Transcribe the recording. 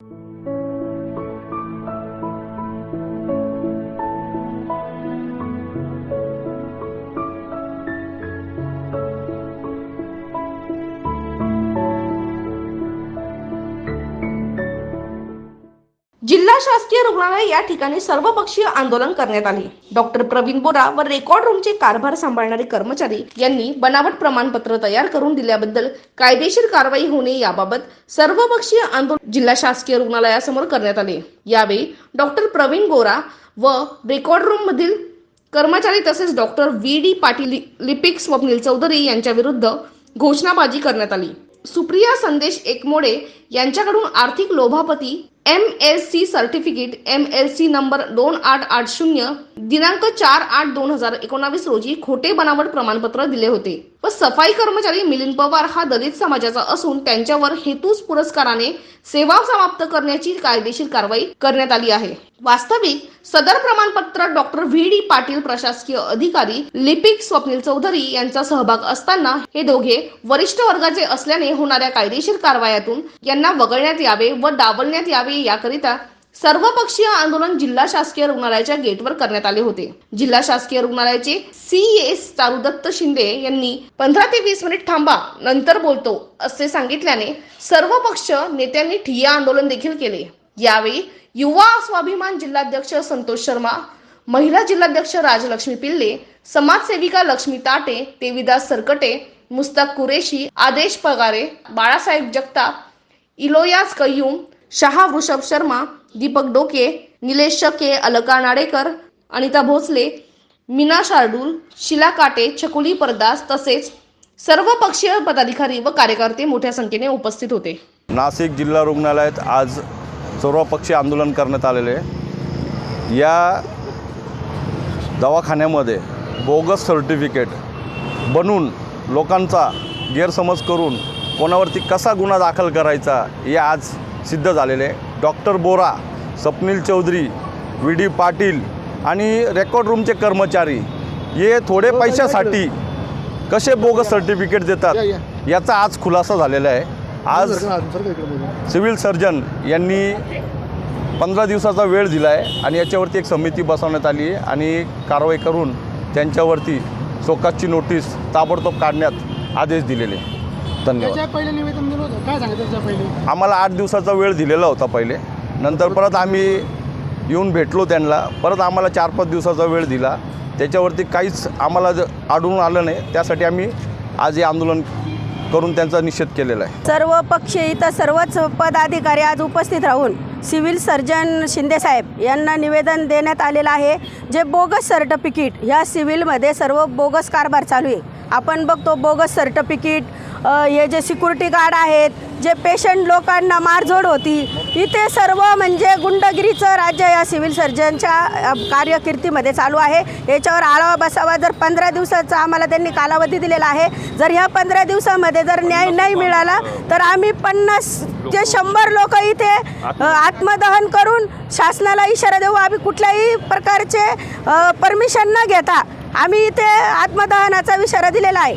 you जिल्हा शासकीय रुग्णालय या ठिकाणी सर्वपक्षीय आंदोलन करण्यात आले. डॉक्टर प्रवीण बोरा व रेकॉर्ड रूमचे कारभार सांभाळणारे कर्मचारी यांनी बनावट प्रमाणपत्र तयार करून दिल्याबद्दल कायदेशीर कारवाई होणे याबाबत सर्वपक्षीय आंदोलन जिल्हा शासकीय रुग्णालयासमोर करण्यात आले. यावेळी डॉक्टर प्रवीण गोरा व रेकॉर्ड रूम मधील कर्मचारी तसेच डॉक्टर व्ही. डी. पाटील लिपिक स्वप्नील चौधरी यांच्या विरुद्ध घोषणाबाजी करण्यात आली. सुप्रिया संदेश एकमोडे यांच्याकडून आर्थिक लोभापती M L C certificate M L C number दोन आठ आठ शून्य दिनांक चार आठ दोन हजार एकोणावीस रोजी खोटे बनावट प्रमाणपत्र दिले होते. व सफाई कर्मचारी मिलिंद पवार हा दलित समाजाचा असून त्यांच्यावर हेतूच पुरस्काराने सेवा समाप्त करण्याची कायदेशीर कारवाई करण्यात आली आहे. वास्तविक सदर प्रमाणपत्र डॉक्टर व्ही. डी. पाटील प्रशासकीय अधिकारी लिपिक स्वप्नील चौधरी यांचा सहभाग असताना हे दोघे वरिष्ठ वर्गाचे असल्याने होणाऱ्या कायदेशीर कारवायातून यांना वगळण्यात यावे व डावलण्यात यावे याकरिता सर्वपक्षीय आंदोलन जिल्हा शासकीय रुग्णालयाच्या गेटवर करण्यात आले होते. जिल्हा शासकीय रुग्णालयाचे सी एस चारुदत्त शिंदे यांनी पंधरा ते वीस मिनिट थांबा नंतर बोलतो असे सांगितल्याने सर्व पक्ष नेत्यांनी ठिय्या आंदोलन देखील केले. यावेळी युवा स्वाभिमान जिल्हाध्यक्ष संतोष शर्मा महिला जिल्हाध्यक्ष राजलक्ष्मी पिल्ले समाजसेविका लक्ष्मी ताटे देवीदास सरकटे मुस्ताक कुरेशी आदेश पगारे बाळासाहेब जगताप इलोयास कय्यूम शहा वृषभ शर्मा दीपक डोके निलेश शके अलका नाडेकर अनिता भोसले मीना शार्डूल शिला काटे छकुली परदास तसेच सर्व पक्षीय पदाधिकारी व कार्यकर्ते मोठ्या संख्येने उपस्थित होते नाशिक जिल्हा रुग्णालयात आज सर्वपक्षीय आंदोलन करण्यात आलेले आहे. या दवाखान्यामध्ये बोगस सर्टिफिकेट बनून लोकांचा गैरसमज करून कोणावरती कसा गुन्हा दाखल करायचा हे आज सिद्ध झालेले आहे doctor Bora Swapnil Chaudhari V D Patil आणि रेकॉर्ड रूमचे कर्मचारी हे थोडे पैशासाठी कसे बोगस सर्टिफिकेट देतात याचा आज खुलासा झालेला आहे. आज सिव्हिल सर्जन यांनी पंधरा दिवसाचा वेळ दिला आहे आणि याच्यावरती एक समिती बसवण्यात आली आहे आणि कारवाई करून त्यांच्यावरती सोकाची नोटीस ताबडतोब काढण्यात आदेश दिलेले आहे. धन्यवाद. त्याच्या पहिले निवेदन दिलं होतं. काय सांगितलं त्याच्या पहिले? आम्हाला आठ दिवसाचा वेळ दिलेला होता पहिले. नंतर परत आम्ही येऊन भेटलो त्यांना. परत आम्हाला चार पाच दिवसाचा वेळ दिला. त्याच्यावरती काहीच आम्हाला ज- आढळून आलं नाही. त्यासाठी आम्ही आज हे आंदोलन करून त्यांचा निषेध केलेला आहे. सर्व पक्ष इथं सर्वच पदाधिकारी आज उपस्थित राहून सिव्हिल सर्जन शिंदेसाहेब यांना निवेदन देण्यात आलेलं आहे. जे बोगस सर्टिफिकेट ह्या सिव्हिलमध्ये सर्व बोगस कारभार चालू आहे. आपण बघतो बोगस सर्टिफिकेट हे जे सिक्युरिटी गार्ड आहेत जे पेशंट लोकांना मारझोड होती इथे सर्व म्हणजे गुंडगिरीचं राज्य या सिव्हिल सर्जनच्या अ, कार्यकिर्दीमध्ये चालू आहे. याच्यावर आळावा बसावा जर पंधरा दिवसाचा आम्हाला त्यांनी कालावधी दिलेला आहे. जर ह्या पंधरा दिवसामध्ये जर न्याय नाही मिळाला तर आम्ही पन्नास ते शंभर लोक इथे आत्मदहन करून शासनाला इशारा देऊ. आम्ही कुठल्याही प्रकारचे परमिशन न घेता आम्ही इथे आत्मदहनाचा इशारा दिलेला आहे.